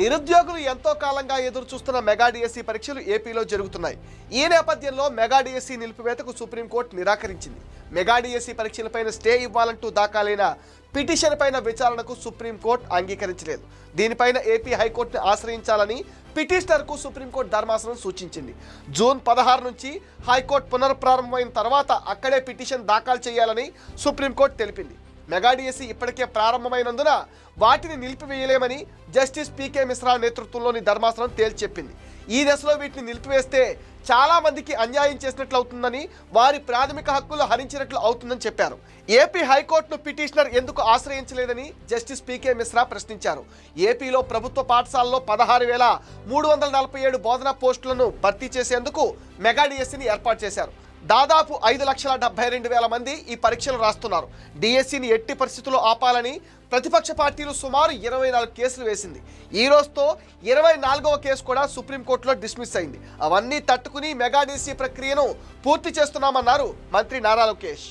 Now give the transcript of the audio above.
నిరుద్యోగులు ఎంతో కాలంగా ఎదురు చూస్తున్న మెగా డిఎస్సీ పరీక్షలు ఏపీలో జరుగుతున్నాయి. ఈ నేపథ్యంలో మెగా డిఎస్సీ నిలిపివేతకు సుప్రీంకోర్టు నిరాకరించింది. మెగా డిఎస్సీ పరీక్షలపైన స్టే ఇవ్వాలంటూ దాఖలైన పిటిషన్ పైన విచారణకు సుప్రీంకోర్టు అంగీకరించలేదు. దీనిపైన ఏపీ హైకోర్టును ఆశ్రయించాలని పిటిషనర్కు సుప్రీంకోర్టు ధర్మాసనం సూచించింది. జూన్ పదహారు నుంచి హైకోర్టు పునర్ప్రారంభమైన తర్వాత అక్కడే పిటిషన్ దాఖలు చేయాలని సుప్రీంకోర్టు తెలిపింది. మెగా డిఎస్సి ఇప్పటికే ప్రారంభమైనందున వాటిని నిలిపివేయలేమని జస్టిస్ పీకే మిశ్రా నేతృత్వంలోని ధర్మాసనం తేల్చెప్పింది. ఈ దశలో వీటిని నిలిపివేస్తే చాలా మందికి అన్యాయం చేసినట్లు అవుతుందని వారి ప్రాథమిక హక్కులు హరించినట్లు అవుతుందని చెప్పారు. ఏపీ హైకోర్టును పిటిషనర్ ఎందుకు ఆశ్రయించలేదని జస్టిస్ పీకే మిశ్రా ప్రశ్నించారు. ఏపీలో ప్రభుత్వ పాఠశాలలో పదహారు వేల మూడు వందల నలభై ఏడు బోధనా పోస్టులను భర్తీ చేసేందుకు మెగా డిఎస్సిని ఏర్పాటు చేశారు. దాదాపు ఐదు లక్షల డెబ్బై రెండు వేల మంది ఈ పరీక్షలు రాస్తున్నారు. డిఎస్సిని ఎట్టి పరిస్థితుల్లో ఆపాలని ప్రతిపక్ష పార్టీలు సుమారు ఇరవై నాలుగు కేసులు వేసింది. ఈ రోజుతో ఇరవై నాలుగవ కేసు కూడా సుప్రీంకోర్టులో డిస్మిస్ అయింది. అవన్నీ తట్టుకుని మెగా డిసి ప్రక్రియను పూర్తి చేస్తున్నామన్నారు మంత్రి నారా లోకేష్.